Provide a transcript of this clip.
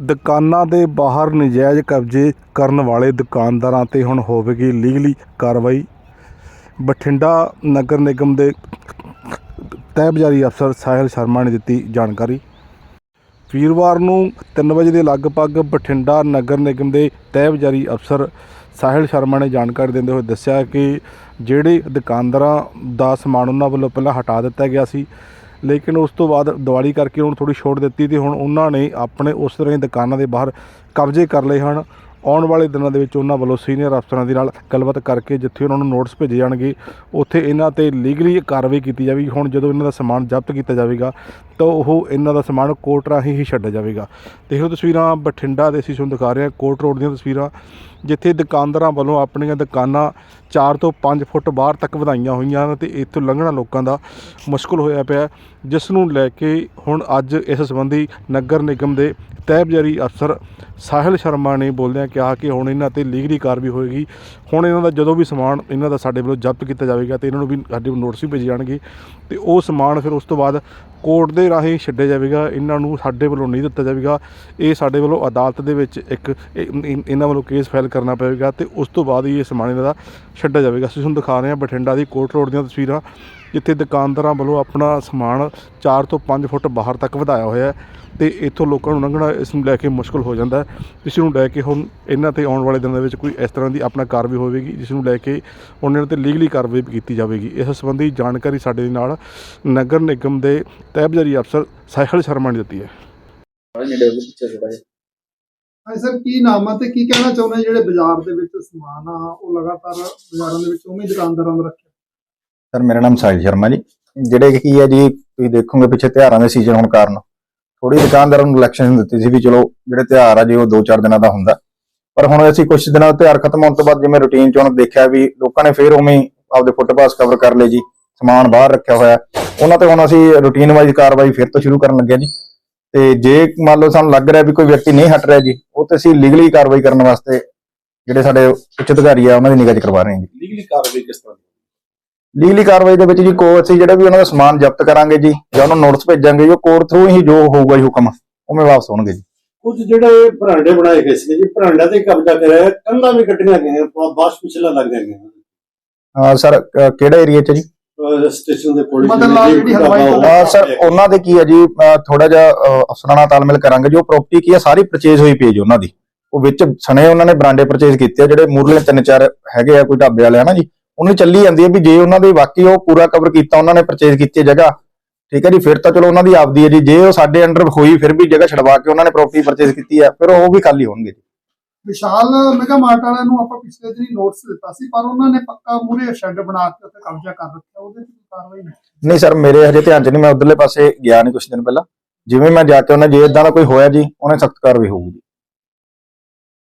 ਦੁਕਾਨਾਂ ਦੇ ਬਾਹਰ ਨਜਾਇਜ਼ ਕਬਜ਼ੇ ਕਰਨ ਵਾਲੇ ਦੁਕਾਨਦਾਰਾਂ ਤੇ ਹੁਣ ਹੋਵੇਗੀ ਲੀਗਲੀ ਕਾਰਵਾਈ। ਬਠਿੰਡਾ ਨਗਰ ਨਿਗਮ ਦੇ ਤਹਿਬਜ਼ਾਰੀ ਅਫਸਰ ਸਾਹਿਲ ਸ਼ਰਮਾ ਨੇ ਦਿੱਤੀ ਜਾਣਕਾਰੀ। ਵੀਰਵਾਰ ਨੂੰ 3 ਵਜੇ ਦੇ ਲਗਭਗ ਬਠਿੰਡਾ ਨਗਰ ਨਿਗਮ ਦੇ ਤਹਿਬਜ਼ਾਰੀ ਅਫਸਰ ਸਾਹਿਲ ਸ਼ਰਮਾ ਨੇ ਜਾਣਕਾਰੀ ਦਿੰਦੇ ਹੋਏ ਦੱਸਿਆ ਕਿ ਜਿਹੜੇ ਦੁਕਾਨਦਾਰਾਂ ਦਾ ਸਮਾਨ ਉਹਨਾਂ ਵੱਲੋਂ ਪਹਿਲਾਂ ਹਟਾ ਦਿੱਤਾ ਗਿਆ ਸੀ। ਲੇਕਿਨ ਉਸ ਤੋਂ ਬਾਅਦ ਦੀਵਾਲੀ ਕਰਕੇ ਉਹਨਾਂ ਨੂੰ ਥੋੜੀ ਛੋਟ ਦਿੱਤੀ ਤੇ ਹੁਣ ਉਹਨਾਂ ਨੇ ਆਪਣੇ ਉਸ ਤਰ੍ਹਾਂ ਹੀ ਦੁਕਾਨਾਂ ਦੇ ਬਾਹਰ ਕਬਜ਼ੇ ਕਰ ਲਏ ਹਨ। ਆਉਣ ਵਾਲੇ ਦਿਨਾਂ ਦੇ ਵਿੱਚ ਉਹਨਾਂ ਵੱਲੋਂ ਸੀਨੀਅਰ ਅਫਸਰਾਂ ਦੇ ਨਾਲ ਗੱਲਬਾਤ ਕਰਕੇ ਜਿੱਥੇ ਉਹਨਾਂ ਨੂੰ ਨੋਟਿਸ ਭੇਜੇ ਜਾਣਗੇ, ਉੱਥੇ ਇਹਨਾਂ ਤੇ ਲੀਗਲੀ ਕਾਰਵਾਈ ਕੀਤੀ ਜਾਵੇਗੀ। ਹੁਣ ਜਦੋਂ ਇਹਨਾਂ ਦਾ ਸਮਾਨ ਜ਼ਬਤ ਕੀਤਾ ਜਾਵੇਗਾ, ਤਾਂ ਉਹ ਇਹਨਾਂ ਦਾ ਸਮਾਨ ਕੋਰਟ ਰਾਹੀਂ ਹੀ ਛੱਡਿਆ ਜਾਵੇਗਾ। ਤੇ ਇਹ ਤਸਵੀਰਾਂ ਬਠਿੰਡਾ ਦੇ ਅਸੀਂ ਤੁਹਾਨੂੰ ਦਿਖਾ ਰਹੇ ਹਾਂ, ਕੋਰਟ ਰੋਡ ਦੀਆਂ ਤਸਵੀਰਾਂ, ਜਿੱਥੇ ਦੁਕਾਨਦਾਰਾਂ ਵੱਲੋਂ ਆਪਣੀਆਂ ਦੁਕਾਨਾਂ 4 ਤੋਂ 5 ਫੁੱਟ ਬਾਹਰ ਤੱਕ ਵਧਾਈਆਂ ਹੋਈਆਂ ਹਨ ਤੇ ਇੱਥੋਂ ਲੰਘਣਾ ਲੋਕਾਂ ਦਾ ਮੁਸ਼ਕਲ ਹੋਇਆ ਪਿਆ ਜਿਸ ਨੂੰ ਲੈ ਕੇ ਹੁਣ ਅੱਜ ਇਸ ਸੰਬੰਧੀ ਨਗਰ ਨਿਗਮ ਦੇ ਤਹਿਬਜ਼ਾਰੀ ਅਫਸਰ ਸਾਹਿਲ ਸ਼ਰਮਾ ਨੇ ਬੋਲਦਿਆਂ ਕਿਹਾ ਕਿ ਹੁਣ ਇਹਨਾਂ ਤੇ ਲੀਗਲੀ ਕਾਰਵਾਈ ਹੋਏਗੀ। ਹੁਣ ਇਹਨਾਂ ਦਾ ਜਦੋਂ ਵੀ ਸਮਾਨ ਇਹਨਾਂ ਦਾ ਸਾਡੇ ਵੱਲੋਂ ਜ਼ਬਤ ਕੀਤਾ ਜਾਵੇਗਾ ਤੇ ਇਹਨਾਂ ਨੂੰ ਵੀ ਸਾਡੇ ਨੋਟਿਸ ਵੀ ਭੇਜੇ ਜਾਣਗੇ ਤੇ ਉਹ ਸਮਾਨ ਫਿਰ ਉਸ ਤੋਂ ਬਾਅਦ ਕੋਰਟ ਦੇ ਰਾਹੀਂ ਛੱਡਿਆ ਜਾਵੇਗਾ। ਇਹਨਾਂ ਨੂੰ ਸਾਡੇ ਵੱਲੋਂ ਨਹੀਂ ਦਿੱਤਾ ਜਾਵੇਗਾ। ਇਹ ਸਾਡੇ ਵੱਲੋਂ ਅਦਾਲਤ ਦੇ ਵਿੱਚ ਇੱਕ ਇਹ- ਇਹਨਾਂ ਵੱਲੋਂ ਕੇਸ ਫਾਈਲ ਕਰਨਾ ਪਵੇਗਾ ਤੇ ਉਸ ਤੋਂ ਬਾਅਦ ਹੀ ਇਹ ਸਮਾਨ ਇਹਨਾਂ ਦਾ ਛੱਡਿਆ ਜਾਵੇਗਾ। ਅਸੀਂ ਤੁਹਾਨੂੰ ਦਿਖਾ ਰਹੇ ਹਾਂ ਬਠਿੰਡਾ ਦੀ ਕੋਰਟ ਰੋਡ ਦੀਆਂ ਤਸਵੀਰਾਂ। ਜਿੱਥੇ ਦੁਕਾਨਦਾਰਾਂ ਵੱਲੋਂ ਆਪਣਾ ਸਮਾਨ 4 ਤੋਂ 5 ਫੁੱਟ ਬਾਹਰ ਤੱਕ ਵਧਾਇਆ ਹੋਇਆ ਹੈ ਤੇ ਇੱਥੋਂ ਲੋਕਾਂ ਨੂੰ ਲੰਘਣਾ ਇਸ ਨੂੰ ਲੈ ਕੇ ਮੁਸ਼ਕਲ ਹੋ ਜਾਂਦਾ ਹੈ। ਇਸ ਨੂੰ ਲੈ ਕੇ ਹੁਣ ਇਹਨਾਂ ਤੇ ਆਉਣ ਵਾਲੇ ਦਿਨਾਂ ਦੇ ਵਿੱਚ ਕੋਈ ਇਸ ਤਰ੍ਹਾਂ ਦੀ ਆਪਣਾ ਕਾਰਵਾਈ ਹੋਵੇਗੀ ਜਿਸ ਨੂੰ ਲੈ ਕੇ ਇਹਨਾਂ ਤੇ ਲੀਗਲੀ ਕਾਰਵਾਈ ਵੀ ਕੀਤੀ ਜਾਵੇਗੀ। ਇਸ ਸੰਬੰਧੀ ਜਾਣਕਾਰੀ ਸਾਡੇ ਨਾਲ ਨਗਰ ਨਿਗਮ ਦੇ ਤਹਿਬਜ਼ਾਰੀ ਅਫਸਰ ਸਾਹਿਲ ਸ਼ਰਮਾ ਨੇ ਦਿੱਤੀ ਹੈ। ਸਰ ਕੀ ਨਾਮ ਆ ਤੇ ਕੀ ਕਹਿਣਾ ਚਾਹੁੰਦੇ ਜਿਹੜੇ ਬਾਜ਼ਾਰ ਦੇ ਵਿੱਚ ਸਮਾਨ ਆ ਉਹ ਲਗਾਤਾਰ ਬਾਜ਼ਾਰਾਂ ਦੇ ਵਿੱਚ ਉਵੇਂ ਦੁਕਾਨਦਾਰਾਂ ਦਾ ਰੱਖਿਆ? ਸਰ ਮੇਰਾ ਨਾਮ ਸਾਹਿਲ ਸ਼ਰਮਾ ਜੀ। ਜਿਹੜੇ ਕੀ ਹੈ ਜੀ, ਤੁਸੀਂ ਦੇਖੋਗੇ ਪਿੱਛੇ ਤਿਉਹਾਰਾਂ ਦੇ ਸੀਜ਼ਨ ਹੋਣ ਕਾਰਨ। ਥੋੜੀ ਦੁਕਾਨਦਾਰਾਂ ਨੂੰ ਇਲੈਕਸ਼ਨ ਦਿੱਤੀ ਸੀ ਵੀ ਚਲੋ, ਜਿਹੜੇ ਤਿਉਹਾਰ ਆ ਜੀ, ਉਹ 2-4 ਦਿਨਾਂ ਦਾ ਹੁੰਦਾ। ਪਰ ਹੁਣ ਅਸੀਂ ਕੁਝ ਦਿਨਾਂ ਤਿਉਹਾਰ ਖਤਮ ਹੋਣ ਤੋਂ ਬਾਅਦ ਜਿਵੇਂ ਰੁਟੀਨ ਚ ਹੁਣ ਦੇਖਿਆ ਵੀ ਲੋਕਾਂ ਨੇ ਫੇਰ ਉਵੇਂ ਆਪਦੇ ਫੁੱਟਪਾਥ ਕਵਰ ਕਰ ਲਏ ਜੀ, ਸਮਾਨ ਬਾਹਰ ਰੱਖਿਆ ਹੋਇਆ। ਉਹਨਾਂ ਤੇ ਹੁਣ ਅਸੀਂ ਰੁਟੀਨ ਵਾਈਜ਼ ਕਾਰਵਾਈ ਫਿਰ ਤੋਂ ਸ਼ੁਰੂ ਕਰਨ ਲੱਗੇ ਜੀ। ਤੇ ਜੇ ਮੰਨ ਲਓ ਸਾਨੂੰ ਲੱਗ ਰਿਹਾ ਵੀ ਕੋਈ ਵਿਅਕਤੀ ਨਹੀਂ ਹਟ ਰਿਹਾ ਜੀ, ਉਹ ਤੇ ਅਸੀਂ ਲੀਗਲੀ ਕਾਰਵਾਈ ਕਰਨ ਵਾਸਤੇ ਜਿਹੜੇ ਸਾਡੇ ਉੱਚ ਅਧਿਕਾਰੀ ਆ, ਉਹਨਾਂ ਦੀ ਨਿਗਾਹ 'ਚ ਕਰਵਾ ਰਹੇ ਹਾਂ ਜੀ। ਲੀਗਲੀ ਕਾਰਵਾਈ ਕਿਸ ਤਰ੍ਹਾਂ ਲੀਗਲੀ ਕਾਰਵਾਈ ਦੇ ਵਿੱਚ ਜੀ ਕੋ ਅਸੀਂ ਜਿਹੜਾ ਵੀ ਉਹਨਾਂ ਦਾ ਸਮਾਨ ਜ਼ਬਤ ਕਰਾਂਗੇ ਜੀ ਜਾਂ ਉਹਨਾਂ ਨੂੰ ਨੋਟਿਸ ਭੇਜਾਂਗੇ ਜੋ ਕੋਰਟ ਥਰੂ ਹੀ ਜੋ ਹੋਊਗਾ ਜੀ ਹੁਕਮ ਉਵੇਂ ਵਾਪਸ ਹੋਣਗੇ ਜੀ। ਕੁਝ ਜਿਹੜੇ ਭਰਾਂਡੇ ਬਣਾਏ ਗਏ ਸੀ ਜੀ ਭਰਾਂਡਾ ਤੇ ਕਬਜ਼ਾ ਕਰਿਆ ਹੈ, ਕੰਧਾਂ ਵੀ ਕੱਟੀਆਂ ਗਈਆਂ ਬਾਸ਼ ਪਿਛਲਾ ਲੱਗ ਗਈਆਂ ਹਾਂ ਸਰ ਕਿਹੜਾ ਏਰੀਆ 'ਚ ਜੀ? ਸਟੇਸ਼ਨ ਦੇ ਕੋਲ ਅਹ ਸਰ ਉਹਨਾਂ ਦੇ ਕੀ ਹੈ ਜੀ? ਥੋੜਾ ਜਿਹਾ ਅਫਸਰਾਂ ਨਾਲ ਤਾਲਮੇਲ ਕਰਾਂਗੇ ਜੋ ਪ੍ਰਾਪਰਟੀ ਕੀ ਹੈ ਸਾਰੀ ਪਰਚੇਜ਼ ਹੋਈ ਪਈ ਹੈ ਜੀ ਉਹਨਾਂ ਦੀ। ਉਹ ਵਿੱਚ ਸਣੇ ਉਹਨਾਂ ਨੇ ਬਰਾਂਡੇ ਪਰਚੇਜ਼ ਕੀਤੇ ਆ ਜਿਹੜੇ ਮੂਰਲੇ ਤਿੰਨ ਚਾਰ ਹੈਗੇ ਆ ਕੋਈ ਢਾਬੇ ਵਾਲੇ ਹਨਾ ਜੀ? ਉਹਨਾਂ ਚੱਲੀ ਜਾਂਦੀ ਹੈ ਵੀ ਜੇ ਉਹਨਾਂ ਦੇ ਵਾਕਈ ਉਹ ਪੂਰਾ ਕਵਰ ਕੀਤਾ ਉਹਨਾਂ ਨੇ ਪਰਚੇਜ਼ ਕੀਤੀ ਜਗ੍ਹਾ। ਠੀਕ ਹੈ ਜੀ ਫਿਰ ਤਾਂ ਚਲੋ ਉਹਨਾਂ ਦੀ ਆਪਦੀ ਹੈ ਜੀ। ਜੇ ਉਹ ਸਾਡੇ ਅੰਡਰ ਹੋਈ ਫਿਰ ਵੀ ਜਗ੍ਹਾ ਛਡਵਾ ਕੇ ਉਹਨਾਂ ਨੇ ਪ੍ਰਾਪਰਟੀ ਪਰਚੇਜ਼ ਕੀਤੀ ਹੈ ਫਿਰ ਉਹ ਵੀ ਖਾਲੀ ਹੋਣਗੇ ਜੀ। ਵਿਸ਼ਾਲ ਮੈਗਾ ਮਾਰਟ ਵਾਲਿਆਂ ਨੂੰ ਆਪਾਂ ਪਿਛਲੇ ਦਿਨ ਨੋਟਿਸ ਦਿੱਤਾ ਸੀ ਪਰ ਉਹਨਾਂ ਨੇ ਪੱਕਾ ਮੂਰੇ ਸ਼ੈੱਡ ਬਣਾ ਕੇ ਉੱਤੇ ਕਬਜ਼ਾ ਕਰ ਰੱਖਿਆ ਉਹਦੇ ਤੇ ਕਾਰਵਾਈ ਨਹੀਂ ਨਹੀਂ ਸਰ ਮੇਰੇ ਹਜੇ ਧਿਆਨ ਚ ਨਹੀਂ ਮੈਂ ਉਧਰਲੇ ਪਾਸੇ ਗਿਆ ਨਹੀਂ ਕੁਝ ਦਿਨ ਪਹਿਲਾਂ। ਜਿਵੇਂ ਮੈਂ ਜਾ ਕੇ ਉਹਨਾਂ ਜੇ ਇਦਾਂ ਦਾ ਕੋਈ ਹੋਇਆ ਜੀ ਉਹਨੇ ਸਖਤ ਕਾਰਵਾਈ ਹੋਊਗੀ